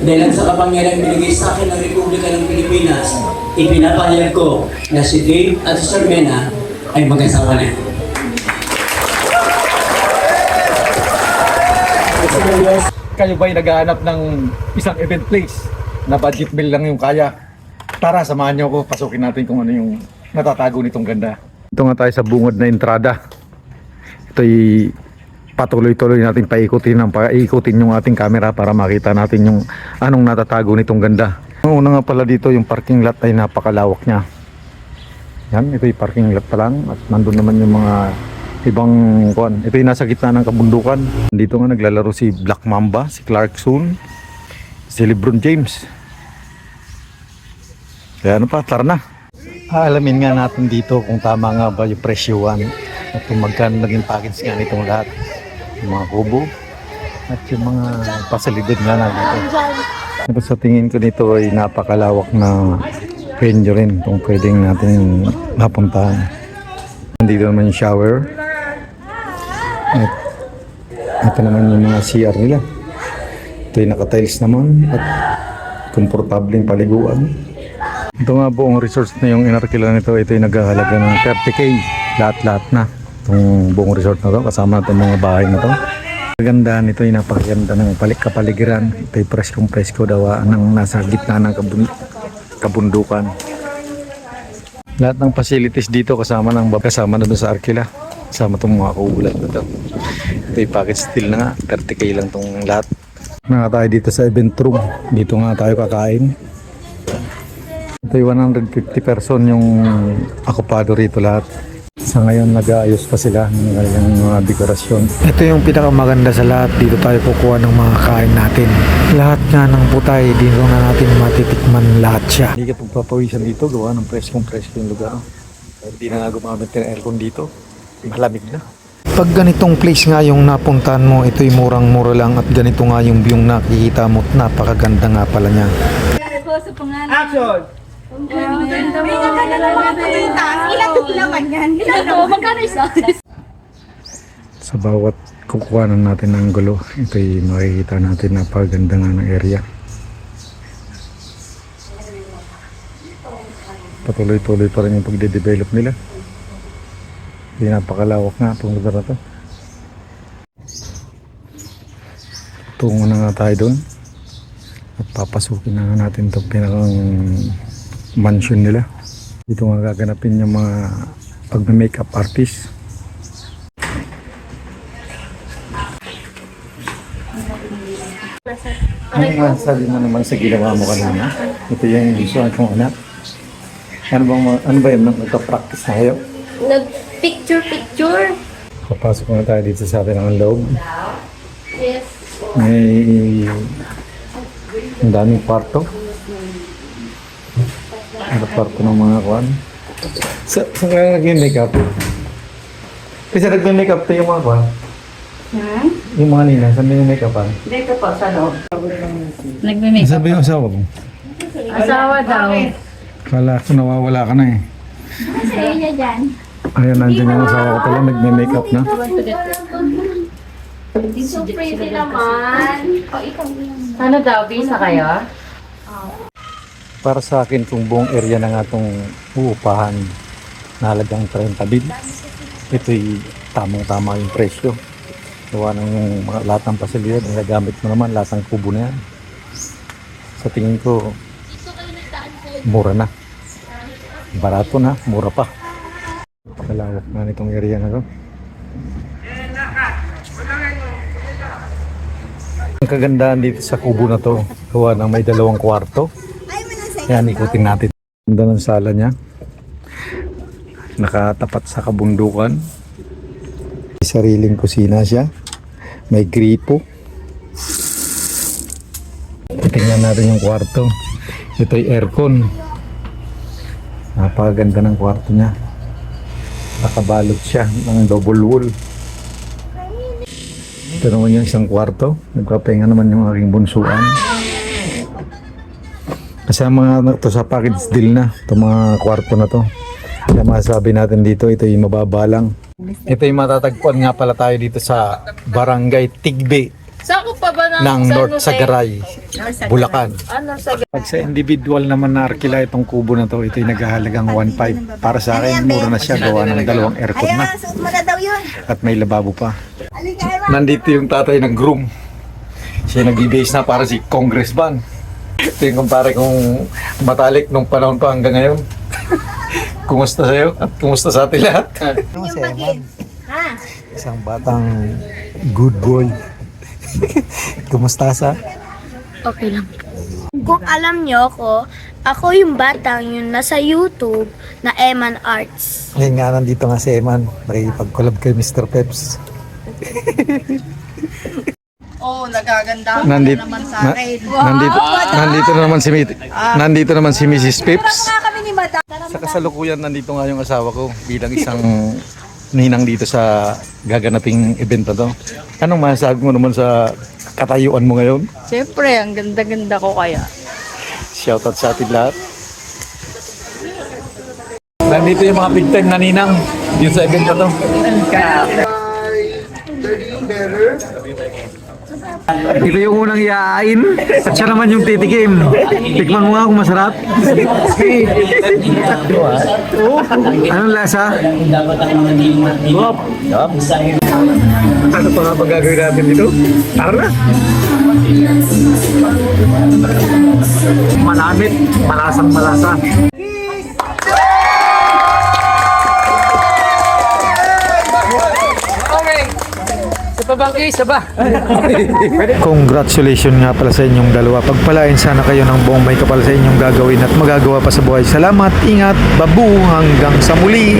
dahil sa kapangyarang binigay sa akin ng Republika ng Pilipinas, ipinapahayag ko na si Dave at si Sir Mena ay mag-asawa na. Kayo ba'y naghahanap ng isang event place na budget bill lang yung kaya? Tara, samahan niyo ako. Pasukin natin kung ano yung natatago nitong ganda. Ito nga tayo sa bungod na entrada. Ito'y patuloy-tuloy natin paikutin ng paikutin yung ating camera para makita natin yung anong natatago nitong ganda. Ang una nga pala dito yung parking lot ay napakalawak niya. Yan, ito yung parking lot pa lang at nandun naman yung mga ibang kuan. Ito yung nasa gitna ng kabundukan. Dito nga naglalaro si Black Mamba, si Clarkson, si LeBron James. Kaya ano pa, tara na. Alamin nga natin dito kung tama nga ba yung presyuan at kung magkano naging package nga nitong lahat. Mga kubo at yung mga pasalidad nga na dito. Pero sa tingin ko dito ay napakalawak na venue rin kung pwedeng natin mapuntahan. Nandito naman yung shower. At ito naman yung mga CR nila. Ito yung naka-tiles naman at komportableng paliguan. Ito nga buong resorts na yung inarkila nito, ito yung naghahalaga ng 30k. Lahat-lahat na. Itong buong resort na to, kasama na itong mga bahay na to. Maganda nito napakaganda ng palik kapaligiran. Ito yung preskong presko daw ah, ng nasa gitna ng kabun- kabundukan. Lahat ng facilities dito kasama ng kasama na sa Arkila. Kasama itong mga kauulan na to. Ito yung package steel na nga. 30k lang itong lahat. Na tayo dito sa event room. Dito nga tayo kakain. Ito yung 150 person yung akupado rito lahat. Sa ngayon nag-aayos pa sila ng kanilang mga dekorasyon. Ito yung pinakamaganda sa lahat. Dito tayo kukuha ng mga kain natin. Lahat nga ng putay, dito na natin matitikman lahat siya. Hindi ka pagpapawisan dito, gawa ng preskong presko yung lugar. Hindi na nga gumamit ng aircon dito. Malamig na. Pag ganitong place nga yung napuntahan mo, ito'y murang-mura lang at ganito nga yung view nakikita mo at napakaganda nga pala niya. Action! Maganda mo. Ilan to naman yan? Ilan to? Magkano isa? Sa bawat kukuha na natin ng gulo, ito'y makikita natin na paganda nga ng area. Patuloy-tuloy pa rin yung pagde-develop nila. Hindi napakalawak nga itong lugar na to. Tungo na nga tayo doon. At papasukin na nga natin itong pinakang mansion nila. Dito nga gaganapin yung mga pag-makeup artist. Ano nga sabi mo naman sa ginawa mo kanina? Ito yung gusto kong anak. Ano ba, ano ba yun? Nagka-practice na kayo? Nag-picture-picture. Papasok na tayo dito sa atin ng loob. Yes. May ang daming kwarto. Ano kwarto ng mga kwan? Sa, sa kaya nag-makeup? Kasi nag-makeup to yung mga kwan? Hmm? Yung mga nina, saan yung makeup ah? Dito po sa loob. Nagme-make. Sabi yung asawa mo? Asawa daw. Kala ko nawawala ka na eh. Sa inyo dyan. Ayan, nandiyan yung asawa ko pala, nagme-makeup na. So pretty naman. O, ikaw. Ano daw, visa kayo? Para sa akin, kung buong area na nga itong uupahan na halagang 30 bil, ito'y tamang-tama yung presyo. Gawa ng yung mga lahat ng pasilidad, nagagamit mo naman, lahat ng kubo na yan. Sa tingin ko, mura na. Barato na, mura pa. Pakalawak na nitong area na to. Ang kagandahan dito sa kubo na to, gawa ng may dalawang kwarto. Yan, ikutin natin. Ganda ng sala niya. Nakatapat sa kabundukan. May sariling kusina siya. May gripo. Tingnan natin yung kwarto. Ito ay aircon. Napakaganda ng kwarto niya. Nakabalot siya ng double wall. Ito naman yung isang kwarto. Nagpapahinga naman yung aking bunsuan. Kasi ang mga ano, to sa package deal na, itong mga kwarto na to. Kaya masasabi natin dito, ito yung mababa lang. Ito yung matatagpuan nga pala tayo dito sa Barangay Tigbe, Sako pa ba ng, ng North? Sagaray, Bulacan. Sa Pag sa individual naman na arkila itong kubo na to, ito'y naghahalagang 1.5. Para sa akin, mura na siya gawa ng dalawang aircon na. Na. At may lababo pa. Nandito yung tatay ng groom. Siya nag-base na para si congressman. Ito yung kumpare kong matalik nung panahon pa hanggang ngayon. kumusta sa'yo at kumusta sa atin lahat? Ano si Eman? Isang batang good boy. kumusta sa? Kung alam nyo ako, ako yung batang yung nasa YouTube na Eman Arts. Ngayon nga nandito nga si Eman. Nakikipag-collab kay Mr. Peps. Oo, oh, nagaganda Nandito, naman sa na, akin. nandito, nandito na naman si Mi- nandito naman si Mrs. Madam. Sa kasalukuyan nandito nga yung asawa ko bilang isang ninang dito sa gaganaping event na to. Anong masasabi mo naman sa katayuan mo ngayon? Siyempre, ang ganda-ganda ko kaya. Shoutout sa atin lahat. Nandito yung mga big time na ninang dito sa event na to. Ito yung unang iain at siya naman yung titikim. Tikman mo nga kung masarap. Anong lasa? Hindi Ano pa nga ba gagawin natin dito? Tara na! Manamit, malasang malasa. Congratulations nga pala sa inyong dalawa. Pagpalain sana kayo ng buong may kapal sa inyong gagawin at magagawa pa sa buhay. Salamat, ingat, babu, hanggang sa muli.